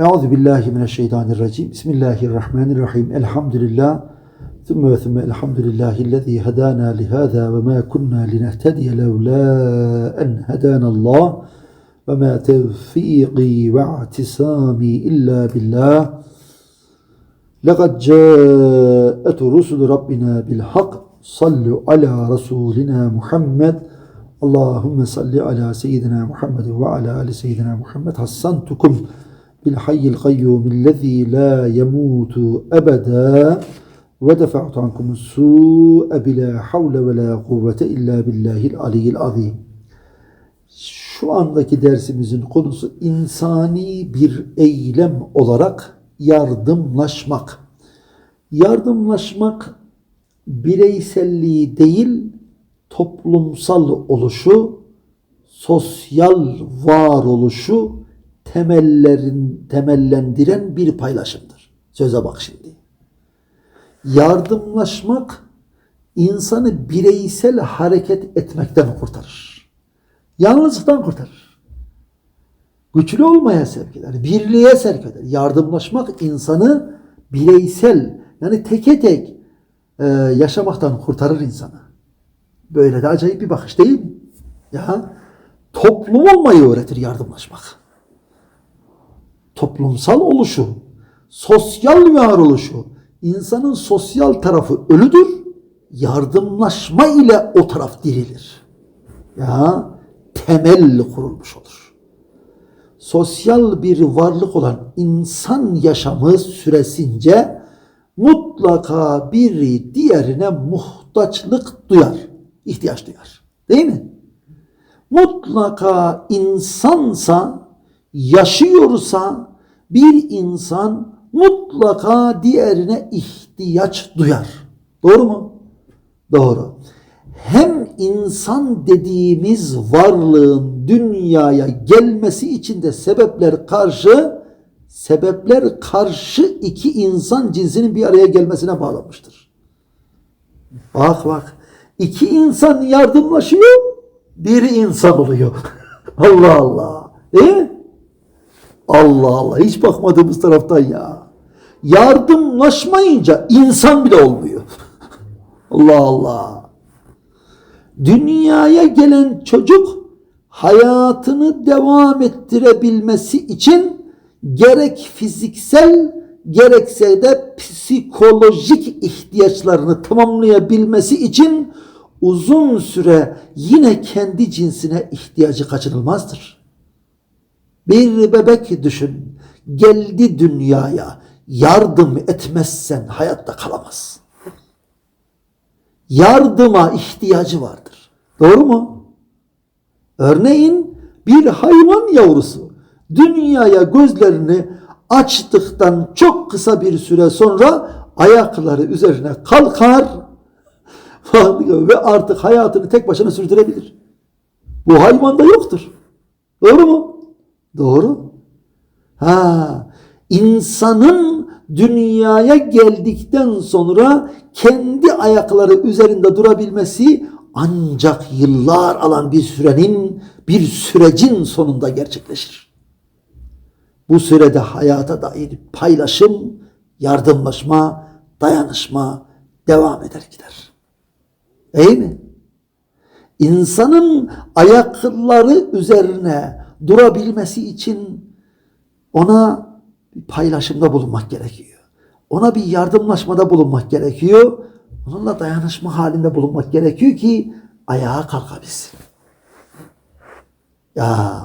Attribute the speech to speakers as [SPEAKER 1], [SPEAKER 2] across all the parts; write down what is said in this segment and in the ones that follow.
[SPEAKER 1] Euzu billahi mineşşeytanirracim. Bismillahirrahmanirrahim. Elhamdülillah. Thumma ve thumma elhamdülillahi'llezî hedâna li hâzâ ve mâ kunnâ linehtediye levlâ en hedânallâh ve mâ tevfîkî ve i'tisâmî illâ billah. لقد جاءت رسل ربنا بالحق صلوا على رسولنا محمد اللهم صل على سيدنا محمد وعلى آل سيدنا محمد حسنتكم بالحي القيوم الذي لا يموت أبدا ودفعت عنكم السوء بلا حول ولا قوة إلا بالله العلي العظيم Şu andaki dersimizin konusu insani bir eylem olarak yardımlaşmak. Yardımlaşmak bireyselliği değil, toplumsal oluşu, sosyal varoluşu temellerin temellendiren bir paylaşımdır. Söze bak şimdi. Yardımlaşmak insanı bireysel hareket etmekten kurtarır. Yalnızlıktan kurtarır. Güçlü olmaya sevk eder. Birliğe sevk eder. Yardımlaşmak insanı bireysel yani teke tek e, yaşamaktan kurtarır insanı. Böyle de acayip bir bakış değil mi? Ya toplum olmayı öğretir yardımlaşmak. Toplumsal oluşu, sosyal varoluşu, insanın sosyal tarafı ölüdür. Yardımlaşma ile o taraf dirilir. Ya temel kurulmuş olur. Sosyal bir varlık olan insan yaşamı süresince mutlaka biri diğerine muhtaçlık duyar, ihtiyaç duyar. Değil mi? Mutlaka insansa, yaşıyorsa bir insan mutlaka diğerine ihtiyaç duyar. Doğru mu? Doğru. Hem insan dediğimiz varlığın dünyaya gelmesi için de sebepler karşı sebepler karşı iki insan cinsinin bir araya gelmesine bağlanmıştır. Bak bak. iki insan yardımlaşıyor, bir insan oluyor. Allah Allah. Değil mi? Allah Allah. Hiç bakmadığımız taraftan ya. Yardımlaşmayınca insan bile olmuyor. Allah Allah. Dünyaya gelen çocuk hayatını devam ettirebilmesi için gerek fiziksel gerekse de psikolojik ihtiyaçlarını tamamlayabilmesi için uzun süre yine kendi cinsine ihtiyacı kaçınılmazdır. Bir bebek düşün, geldi dünyaya, yardım etmezsen hayatta kalamaz. Yardıma ihtiyacı vardır. Doğru mu? Örneğin bir hayvan yavrusu dünyaya gözlerini açtıktan çok kısa bir süre sonra ayakları üzerine kalkar ve artık hayatını tek başına sürdürebilir. Bu hayvanda yoktur. Doğru mu? Doğru. Ha, insanın dünyaya geldikten sonra kendi ayakları üzerinde durabilmesi ancak yıllar alan bir sürenin, bir sürecin sonunda gerçekleşir. Bu sürede hayata dair paylaşım, yardımlaşma, dayanışma devam eder gider. Değil mi? İnsanın ayakları üzerine durabilmesi için ona bir paylaşımda bulunmak gerekiyor. Ona bir yardımlaşmada bulunmak gerekiyor. Onunla dayanışma halinde bulunmak gerekiyor ki ayağa kalkabilsin. Ya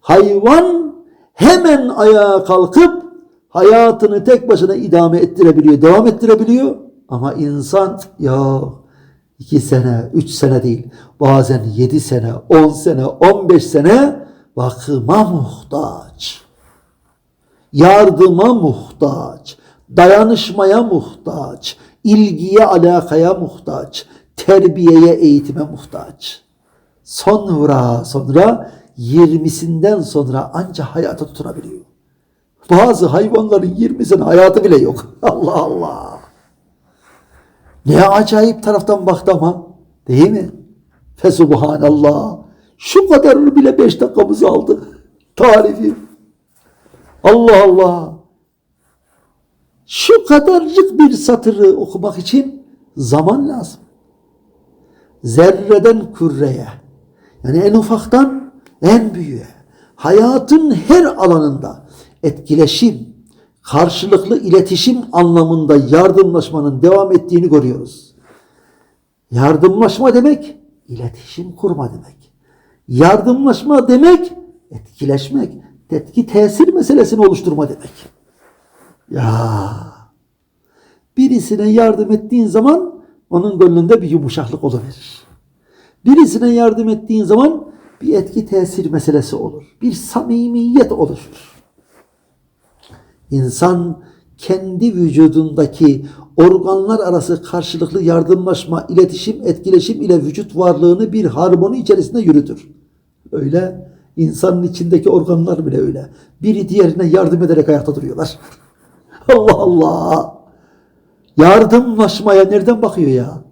[SPEAKER 1] hayvan hemen ayağa kalkıp hayatını tek başına idame ettirebiliyor, devam ettirebiliyor. Ama insan ya iki sene, üç sene değil, bazen yedi sene, on sene, on beş sene bakıma muhtaç. Yardıma muhtaç, dayanışmaya muhtaç, ilgiye, alakaya muhtaç, terbiyeye, eğitime muhtaç. Sonra, sonra yirmisinden sonra anca hayata tutunabiliyor. Bazı hayvanların yirmisinin hayatı bile yok. Allah Allah. Ne acayip taraftan baktı ama. Değil mi? Fesubhanallah. Şu kadarını bile beş dakikamızı aldı. Tarifi. Allah Allah. Şu kadarcık bir satırı okumak için zaman lazım. Zerreden küreye. Yani en ufaktan en büyüğe. Hayatın her alanında etkileşim, karşılıklı iletişim anlamında yardımlaşmanın devam ettiğini görüyoruz. Yardımlaşma demek iletişim kurma demek. Yardımlaşma demek etkileşmek, tetki tesir meselesini oluşturma demek. Ya birisine yardım ettiğin zaman onun gönlünde bir yumuşaklık olabilir. Birisine yardım ettiğin zaman bir etki tesir meselesi olur. Bir samimiyet oluşur. İnsan kendi vücudundaki organlar arası karşılıklı yardımlaşma, iletişim, etkileşim ile vücut varlığını bir harmoni içerisinde yürütür. Öyle insanın içindeki organlar bile öyle. Biri diğerine yardım ederek ayakta duruyorlar. Allah Allah. Yardımlaşmaya nereden bakıyor ya?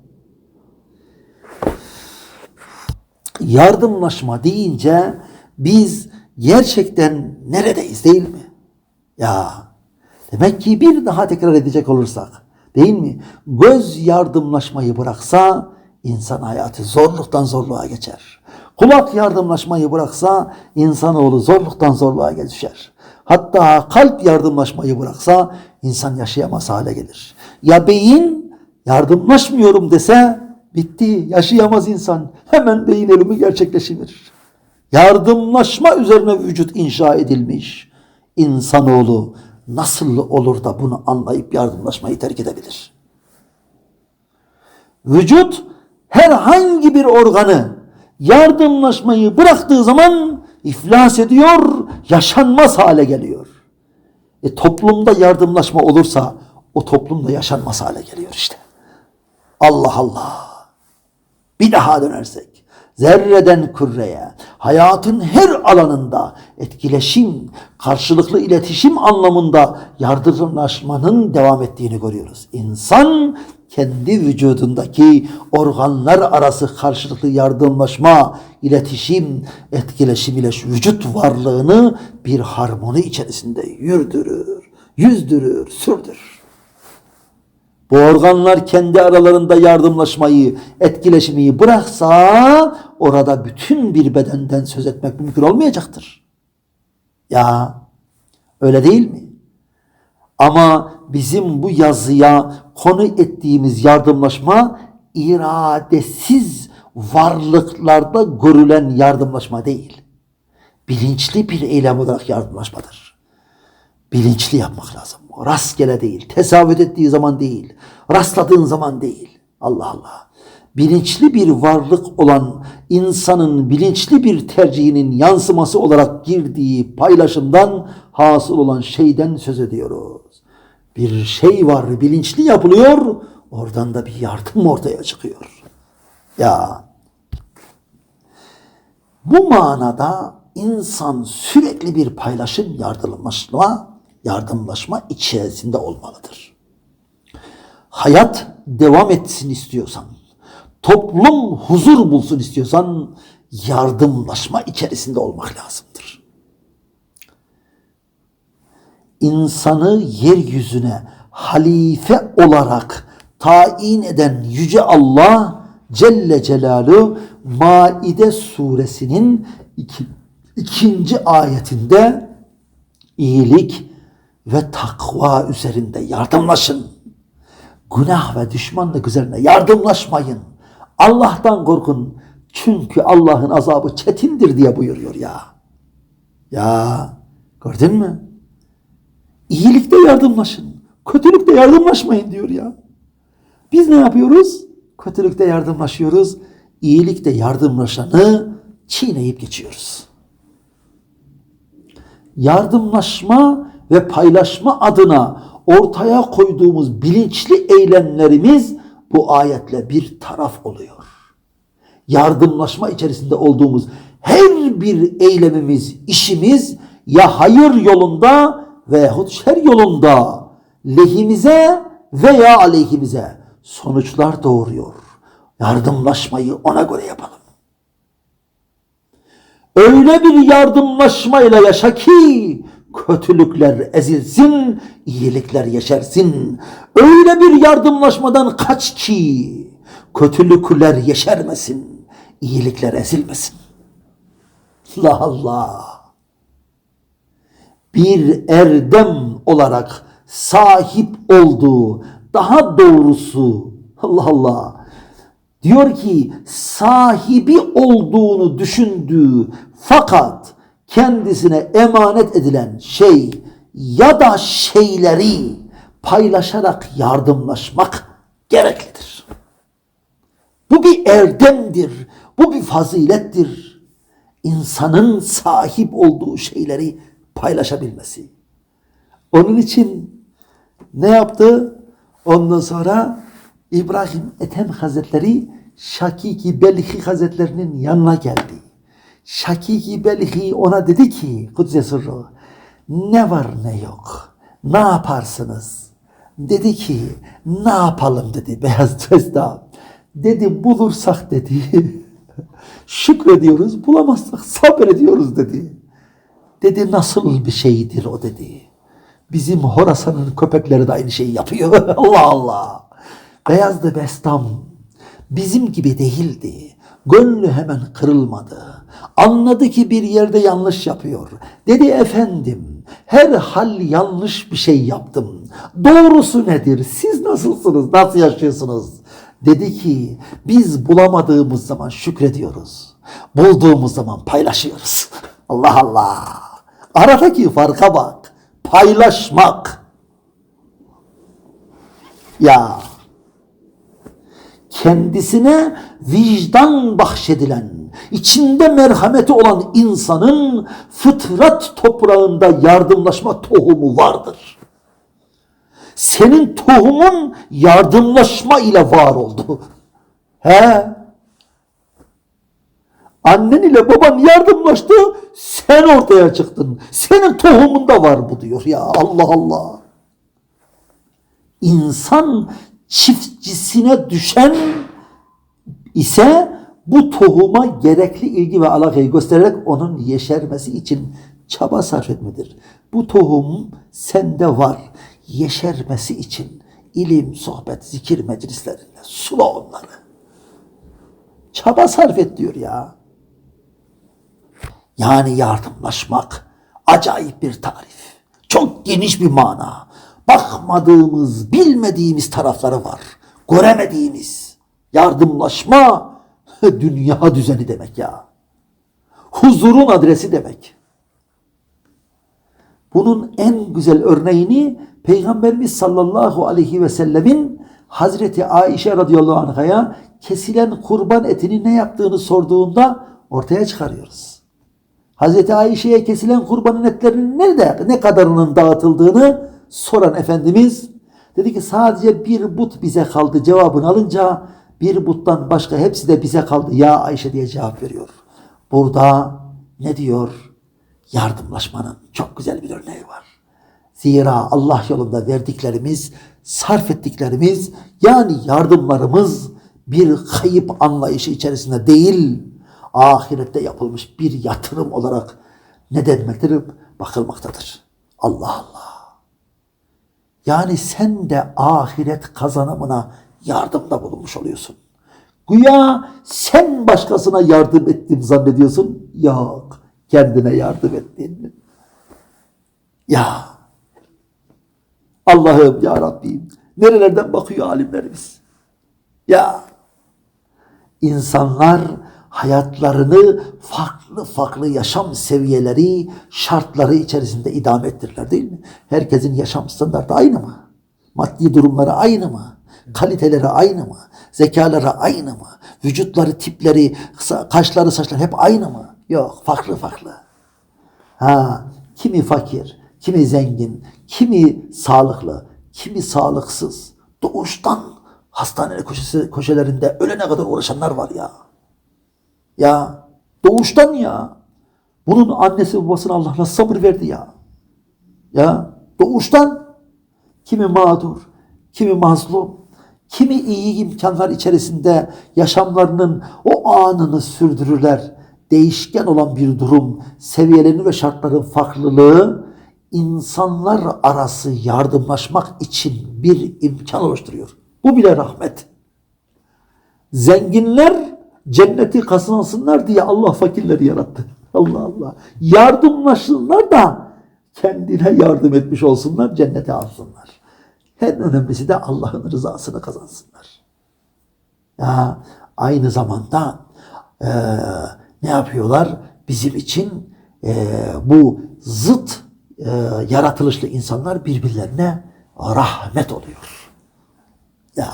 [SPEAKER 1] Yardımlaşma deyince biz gerçekten neredeyiz değil mi? Ya demek ki bir daha tekrar edecek olursak değil mi? Göz yardımlaşmayı bıraksa insan hayatı zorluktan zorluğa geçer. Kulak yardımlaşmayı bıraksa insanoğlu zorluktan zorluğa düşer. Hatta kalp yardımlaşmayı bıraksa insan yaşayamaz hale gelir. Ya beyin yardımlaşmıyorum dese bitti yaşayamaz insan. Hemen beyin ölümü gerçekleşir. Yardımlaşma üzerine vücut inşa edilmiş. İnsanoğlu nasıl olur da bunu anlayıp yardımlaşmayı terk edebilir? Vücut herhangi bir organı yardımlaşmayı bıraktığı zaman iflas ediyor, yaşanmaz hale geliyor. E toplumda yardımlaşma olursa o toplumda yaşanmaz hale geliyor işte. Allah Allah. Bir daha dönersek zerreden küreye, hayatın her alanında etkileşim, karşılıklı iletişim anlamında yardımlaşmanın devam ettiğini görüyoruz. İnsan kendi vücudundaki organlar arası karşılıklı yardımlaşma, iletişim, etkileşim ile vücut varlığını bir harmoni içerisinde yürüdürür, yüzdürür, sürdürür. Bu organlar kendi aralarında yardımlaşmayı, etkileşmeyi bıraksa orada bütün bir bedenden söz etmek mümkün olmayacaktır. Ya öyle değil mi? Ama bizim bu yazıya konu ettiğimiz yardımlaşma iradesiz varlıklarda görülen yardımlaşma değil. Bilinçli bir eylem olarak yardımlaşmadır. Bilinçli yapmak lazım. Rastgele değil, tesavvüt ettiği zaman değil, rastladığın zaman değil. Allah Allah. Bilinçli bir varlık olan insanın bilinçli bir tercihinin yansıması olarak girdiği paylaşımdan hasıl olan şeyden söz ediyoruz. Bir şey var, bilinçli yapılıyor, oradan da bir yardım ortaya çıkıyor. Ya bu manada insan sürekli bir paylaşım, yardımlaşma, yardımlaşma içerisinde olmalıdır. Hayat devam etsin istiyorsan, toplum huzur bulsun istiyorsan yardımlaşma içerisinde olmak lazımdır. İnsanı yeryüzüne halife olarak tayin eden Yüce Allah Celle Celaluhu Maide suresinin iki, ikinci ayetinde iyilik ve takva üzerinde yardımlaşın. Günah ve düşmanlık üzerine yardımlaşmayın. Allah'tan korkun. Çünkü Allah'ın azabı çetindir diye buyuruyor ya. Ya gördün mü? İyilikte yardımlaşın. Kötülükte yardımlaşmayın diyor ya. Biz ne yapıyoruz? Kötülükte yardımlaşıyoruz. İyilikte yardımlaşanı çiğneyip geçiyoruz. Yardımlaşma ve paylaşma adına ortaya koyduğumuz bilinçli eylemlerimiz bu ayetle bir taraf oluyor. Yardımlaşma içerisinde olduğumuz her bir eylemimiz, işimiz ya hayır yolunda veyahut şer yolunda lehimize veya aleyhimize sonuçlar doğuruyor. Yardımlaşmayı ona göre yapalım. Öyle bir yardımlaşmayla yaşa ki kötülükler ezilsin, iyilikler yeşersin. Öyle bir yardımlaşmadan kaç ki kötülükler yeşermesin, iyilikler ezilmesin. Allah Allah. Bir erdem olarak sahip olduğu, daha doğrusu Allah Allah diyor ki sahibi olduğunu düşündüğü fakat kendisine emanet edilen şey ya da şeyleri paylaşarak yardımlaşmak gereklidir. Bu bir erdemdir. Bu bir fazilettir. İnsanın sahip olduğu şeyleri paylaşabilmesi. Onun için ne yaptı? Ondan sonra İbrahim Ethem Hazretleri Şakiki Belhi Hazretlerinin yanına geldi. Şakiki Belhi ona dedi ki Kudüs'e sırrı ne var ne yok ne yaparsınız? Dedi ki ne yapalım dedi Beyaz Tezda. Dedi bulursak dedi şükrediyoruz bulamazsak sabrediyoruz dedi. Dedi nasıl bir şeydir o dedi. Bizim Horasan'ın köpekleri de aynı şeyi yapıyor. Allah Allah. Beyazlı Bestam bizim gibi değildi. Gönlü hemen kırılmadı. Anladı ki bir yerde yanlış yapıyor. Dedi efendim her hal yanlış bir şey yaptım. Doğrusu nedir? Siz nasılsınız? Nasıl yaşıyorsunuz? Dedi ki biz bulamadığımız zaman şükrediyoruz. Bulduğumuz zaman paylaşıyoruz. Allah Allah. Aradaki farka bak. Paylaşmak. Ya kendisine vicdan bahşedilen, içinde merhameti olan insanın fıtrat toprağında yardımlaşma tohumu vardır. Senin tohumun yardımlaşma ile var oldu. He? Annen ile baban yardımlaştı, sen ortaya çıktın. Senin tohumunda var bu diyor ya Allah Allah. İnsan çiftçisine düşen ise bu tohuma gerekli ilgi ve alakayı göstererek onun yeşermesi için çaba sarf etmedir. Bu tohum sende var. Yeşermesi için ilim, sohbet, zikir meclislerinde sula onları. Çaba sarf et diyor ya. Yani yardımlaşmak acayip bir tarif. Çok geniş bir mana. Bakmadığımız, bilmediğimiz tarafları var. Göremediğimiz. Yardımlaşma dünya düzeni demek ya. Huzurun adresi demek. Bunun en güzel örneğini Peygamberimiz sallallahu aleyhi ve sellemin Hazreti Ayşe radıyallahu anh'a kesilen kurban etini ne yaptığını sorduğunda ortaya çıkarıyoruz. Hazreti Ayşe'ye kesilen kurbanın etlerinin nerede, ne kadarının dağıtıldığını soran Efendimiz dedi ki sadece bir but bize kaldı cevabını alınca bir buttan başka hepsi de bize kaldı ya Ayşe diye cevap veriyor. Burada ne diyor? Yardımlaşmanın çok güzel bir örneği var. Zira Allah yolunda verdiklerimiz, sarf ettiklerimiz yani yardımlarımız bir kayıp anlayışı içerisinde değil, ahirette yapılmış bir yatırım olarak ne denmektedir? Bakılmaktadır. Allah Allah. Yani sen de ahiret kazanımına yardımda bulunmuş oluyorsun. Güya sen başkasına yardım ettin zannediyorsun. Yok. Kendine yardım ettin. Ya Allah'ım ya Rabbim nerelerden bakıyor alimlerimiz? Ya insanlar hayatlarını farklı farklı yaşam seviyeleri, şartları içerisinde idame ettirirler değil mi? Herkesin yaşam standartı aynı mı? Maddi durumları aynı mı? Kaliteleri aynı mı? Zekaları aynı mı? Vücutları, tipleri, kaşları, saçları hep aynı mı? Yok, farklı farklı. Ha, kimi fakir, kimi zengin, kimi sağlıklı, kimi sağlıksız. Doğuştan hastane köşesi, köşelerinde ölene kadar uğraşanlar var ya. Ya doğuştan ya. Bunun annesi babasına Allah sabır verdi ya. Ya doğuştan kimi mağdur, kimi mazlum, kimi iyi imkanlar içerisinde yaşamlarının o anını sürdürürler. Değişken olan bir durum, seviyelerin ve şartların farklılığı insanlar arası yardımlaşmak için bir imkan oluşturuyor. Bu bile rahmet. Zenginler cenneti kazansınlar diye Allah fakirleri yarattı. Allah Allah. Yardımlaşsınlar da kendine yardım etmiş olsunlar, cennete alsınlar. En önemlisi de Allah'ın rızasını kazansınlar. Ya aynı zamanda eee, ne yapıyorlar? Bizim için eee, bu zıt eee, yaratılışlı insanlar birbirlerine rahmet oluyor. Ya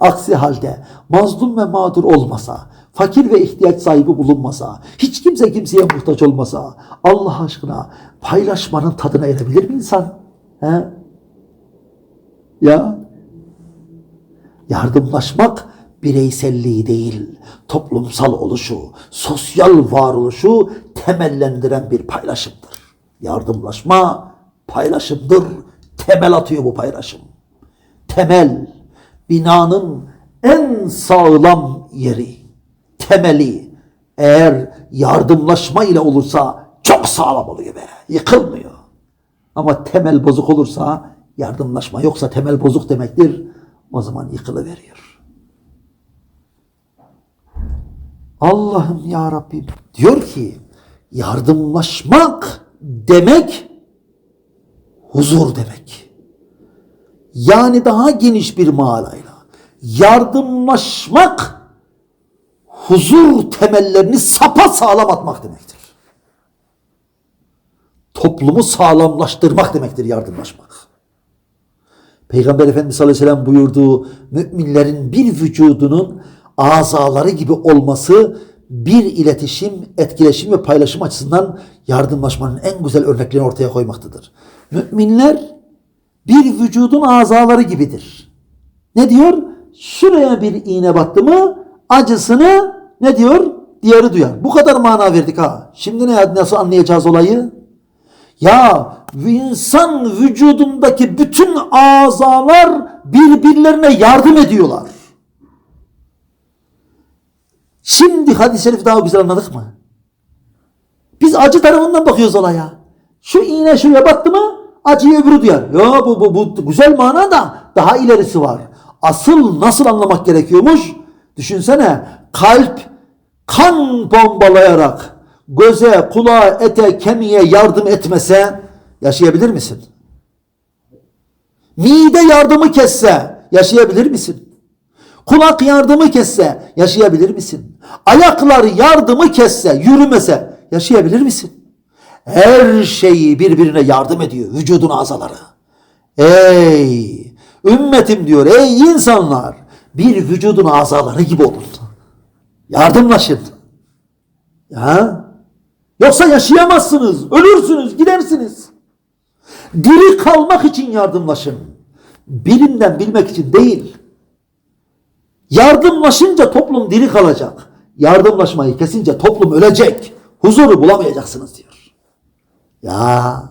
[SPEAKER 1] aksi halde mazlum ve mağdur olmasa, fakir ve ihtiyaç sahibi bulunmasa, hiç kimse kimseye muhtaç olmasa, Allah aşkına paylaşmanın tadına erebilir mi insan? He? Ya yardımlaşmak bireyselliği değil, toplumsal oluşu, sosyal varoluşu temellendiren bir paylaşımdır. Yardımlaşma paylaşımdır. Temel atıyor bu paylaşım. Temel, binanın en sağlam yeri, temeli eğer yardımlaşma ile olursa çok sağlam oluyor be. Yıkılmıyor. Ama temel bozuk olursa yardımlaşma yoksa temel bozuk demektir. O zaman yıkılıveriyor. Allah'ım ya Rabbim diyor ki yardımlaşmak demek huzur demek. Yani daha geniş bir manayla yardımlaşmak huzur temellerini sapa sağlam atmak demektir. Toplumu sağlamlaştırmak demektir yardımlaşmak. Peygamber Efendimiz sallallahu aleyhi ve sellem buyurduğu müminlerin bir vücudunun azaları gibi olması bir iletişim, etkileşim ve paylaşım açısından yardımlaşmanın en güzel örneklerini ortaya koymaktadır. Müminler bir vücudun azaları gibidir. Ne diyor? Şuraya bir iğne battı mı acısını ne diyor? Diğeri duyar. Bu kadar mana verdik ha. Şimdi ne nasıl anlayacağız olayı? Ya insan vücudundaki bütün azalar birbirlerine yardım ediyorlar. Şimdi hadis-i şerif daha güzel anladık mı? Biz acı tarafından bakıyoruz olaya. Şu iğne şuraya battı mı acıyı öbürü duyar. Ya bu, bu, bu güzel mana da daha ilerisi var. Asıl nasıl anlamak gerekiyormuş? Düşünsene kalp kan bombalayarak göze, kulağa, ete, kemiğe yardım etmese yaşayabilir misin? Mide yardımı kesse yaşayabilir misin? Kulak yardımı kesse yaşayabilir misin? Ayaklar yardımı kesse, yürümese yaşayabilir misin? Her şeyi birbirine yardım ediyor vücudun azaları. Ey ümmetim diyor ey insanlar bir vücudun azaları gibi olun. Yardımlaşın. Ya Yoksa yaşayamazsınız, ölürsünüz, gidersiniz. Diri kalmak için yardımlaşın. Bilimden bilmek için değil. Yardımlaşınca toplum diri kalacak. Yardımlaşmayı kesince toplum ölecek. Huzuru bulamayacaksınız diyor. Ya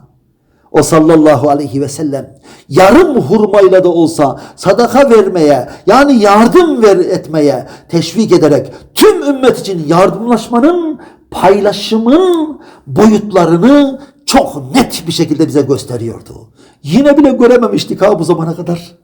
[SPEAKER 1] o sallallahu aleyhi ve sellem yarım hurmayla da olsa sadaka vermeye yani yardım ver etmeye teşvik ederek tüm ümmet için yardımlaşmanın paylaşımın boyutlarını çok net bir şekilde bize gösteriyordu. Yine bile görememiştik ha bu zamana kadar.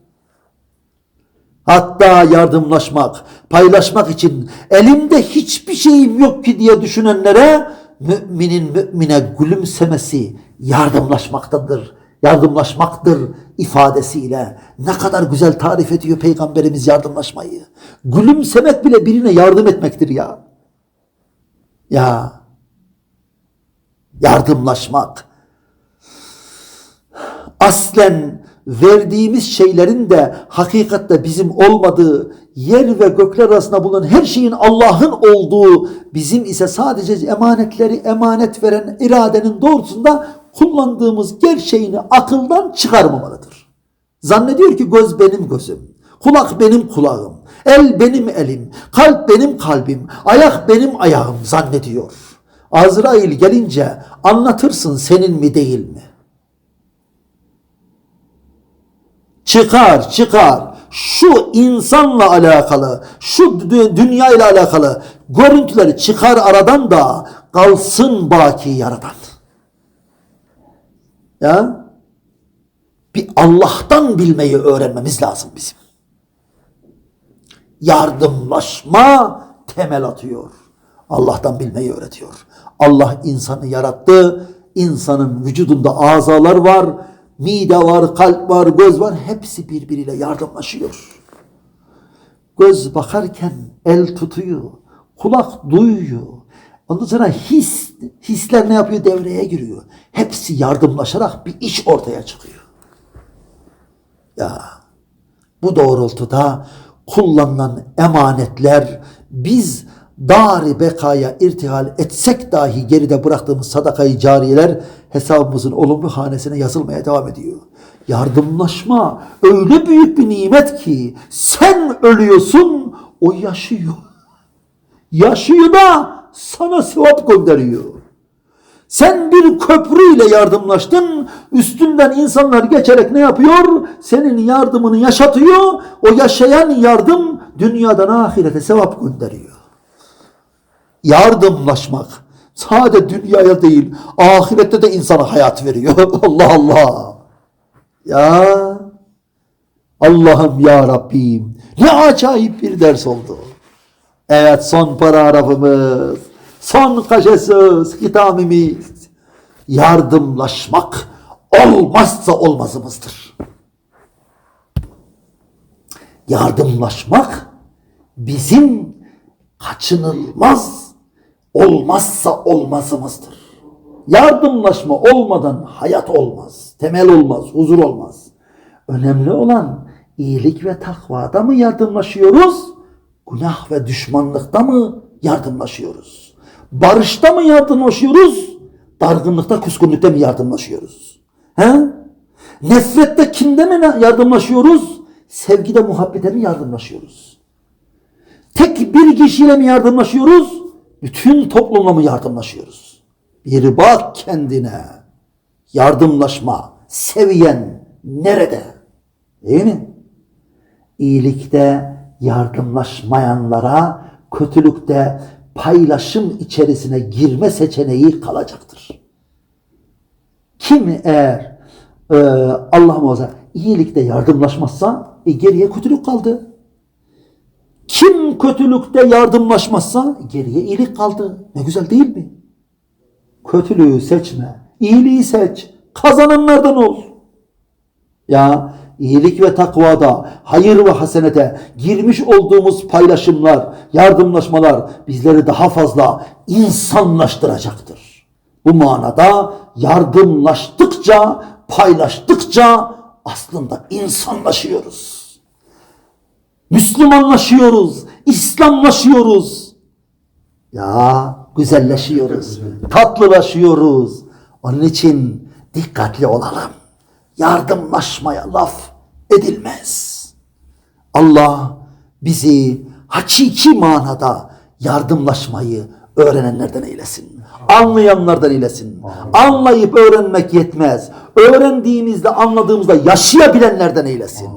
[SPEAKER 1] Hatta yardımlaşmak, paylaşmak için elimde hiçbir şeyim yok ki diye düşünenlere müminin mümine gülümsemesi yardımlaşmaktadır. Yardımlaşmaktır ifadesiyle ne kadar güzel tarif ediyor Peygamberimiz yardımlaşmayı. Gülümsemek bile birine yardım etmektir ya. Ya yardımlaşmak aslen verdiğimiz şeylerin de hakikatte bizim olmadığı, yer ve gökler arasında bulunan her şeyin Allah'ın olduğu, bizim ise sadece emanetleri emanet veren iradenin doğrusunda kullandığımız gerçeğini akıldan çıkarmamalıdır. Zannediyor ki göz benim gözüm, kulak benim kulağım, el benim elim, kalp benim kalbim, ayak benim ayağım zannediyor. Azrail gelince anlatırsın senin mi değil mi? çıkar çıkar şu insanla alakalı şu dü- dünya ile alakalı görüntüleri çıkar aradan da kalsın baki yaradan. Ya bir Allah'tan bilmeyi öğrenmemiz lazım bizim. Yardımlaşma temel atıyor. Allah'tan bilmeyi öğretiyor. Allah insanı yarattı. İnsanın vücudunda azalar var. Mide var, kalp var, göz var. Hepsi birbiriyle yardımlaşıyor. Göz bakarken el tutuyor. Kulak duyuyor. Ondan sonra his, hisler ne yapıyor? Devreye giriyor. Hepsi yardımlaşarak bir iş ortaya çıkıyor. Ya bu doğrultuda kullanılan emanetler biz dari bekaya irtihal etsek dahi geride bıraktığımız sadakayı cariyeler hesabımızın olumlu hanesine yazılmaya devam ediyor. Yardımlaşma öyle büyük bir nimet ki sen ölüyorsun o yaşıyor. Yaşıyor da sana sevap gönderiyor. Sen bir köprüyle yardımlaştın. Üstünden insanlar geçerek ne yapıyor? Senin yardımını yaşatıyor. O yaşayan yardım dünyadan ahirete sevap gönderiyor. Yardımlaşmak sadece dünyaya değil ahirette de insana hayat veriyor. Allah Allah. Ya Allah'ım ya Rabbim ne acayip bir ders oldu. Evet son paragrafımız, son kaşe söz, hitamimiz. Yardımlaşmak olmazsa olmazımızdır. Yardımlaşmak bizim kaçınılmaz olmazsa olmazımızdır. Yardımlaşma olmadan hayat olmaz, temel olmaz, huzur olmaz. Önemli olan iyilik ve takvada mı yardımlaşıyoruz? Günah ve düşmanlıkta mı yardımlaşıyoruz? Barışta mı yardımlaşıyoruz? Dargınlıkta, küskünlükte mi yardımlaşıyoruz? He? Nefrette, kinde mi yardımlaşıyoruz? Sevgide, muhabbete mi yardımlaşıyoruz? Tek bir kişiyle mi yardımlaşıyoruz? Bütün toplumla mı yardımlaşıyoruz? Bir bak kendine. Yardımlaşma, seviyen nerede? Değil mi? İyilikte yardımlaşmayanlara kötülükte paylaşım içerisine girme seçeneği kalacaktır. Kim eğer e, Allah muhafaza iyilikte yardımlaşmazsa e, geriye kötülük kaldı. Kim kötülükte yardımlaşmazsa geriye iyilik kaldı. Ne güzel değil mi? Kötülüğü seçme. iyiliği seç. Kazananlardan ol. Ya iyilik ve takvada, hayır ve hasenete girmiş olduğumuz paylaşımlar, yardımlaşmalar bizleri daha fazla insanlaştıracaktır. Bu manada yardımlaştıkça, paylaştıkça aslında insanlaşıyoruz. Müslümanlaşıyoruz, İslamlaşıyoruz. Ya güzelleşiyoruz, tatlılaşıyoruz. Onun için dikkatli olalım. Yardımlaşmaya laf edilmez. Allah bizi hakiki manada yardımlaşmayı öğrenenlerden eylesin. Anlayanlardan eylesin. Anlayıp öğrenmek yetmez. Öğrendiğimizde, anladığımızda yaşayabilenlerden eylesin.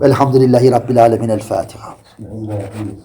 [SPEAKER 1] Velhamdülillahi Rabbil Alemin. El Fatiha.